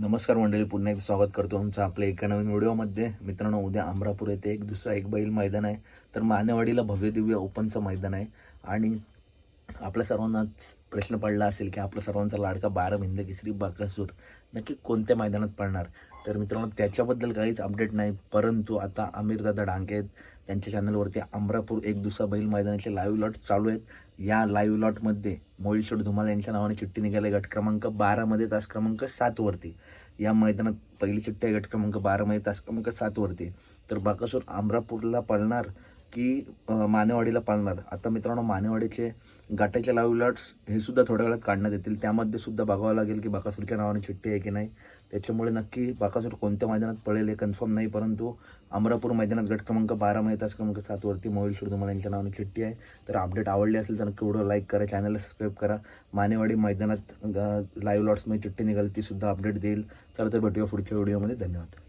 नमस्कार मंडळी पुन्हा एकदा स्वागत करतो आमचं आपल्या एका नवीन व्हिडिओमध्ये. मित्रांनो उद्या अमरापूर येथे एक दुसरा एक बैल मैदान आहे. तर मानेवाडीला भव्य दिव्य ओपनचं मैदान आहे. आणि आपल्या सर्वांनाच प्रश्न पडला असेल की आपला सर्वांचा लाडका बारा भिंद केसरी बाकासूर नक्की कोणत्या मैदानात पडणार? तर मित्रांनो त्याच्याबद्दल काहीच अपडेट नाही. परंतु आता आमिरदादा डांगे आहेत. त्यांच्या चॅनलवरती अमरापूर एक दुसरा बैल मैदानाचे लाईव्ह लॉट चालू आहेत. या लाईव्ह लॉटमध्ये मोहिल शेठ धुमाल यांच्या नावाने चिठ्ठी निघाली. गट क्रमांक बारामध्ये तास क्रमांक सातवरती या मैदानात पहिली चिठ्ठी आहे गट क्रमांक बारामध्ये तास क्रमांक सातवरती तर बाकासूर आमरापूरला पळणार की मानेवाडीला पाळणार. आता मित्रांनो मानेवाडीचे गाठाचे लाईव्ह लॉट्स हे सुद्धा थोड्या वेळात काढण्यात येतील. त्यामध्ये सुद्धा बघावं लागेल की बाकासूरच्या नावाने चिठ्ठी आहे की नाही. त्याच्यामुळे नक्की बाकासूर कोणत्या मैदानात पळेल हे कन्फर्म नाही परंतु अमरापूर मैदानात गट क्रमांक बारामध्ये तास क्रमांक सातवरती मोहिल तुम्हाला यांच्या नावाने चिठ्ठी आहे. तर अपडेट आवडली असेल तर नक्की व्हिडिओ लाईक करा चॅनलला सबस्क्राईब करा. मानेवाडी मैदानात लाईव्ह लॉट्समध्ये चिठ्ठी निघाली ती सुद्धा अपडेट देईल. चला तर भेटूया पुढच्या व्हिडिओमध्ये धन्यवाद.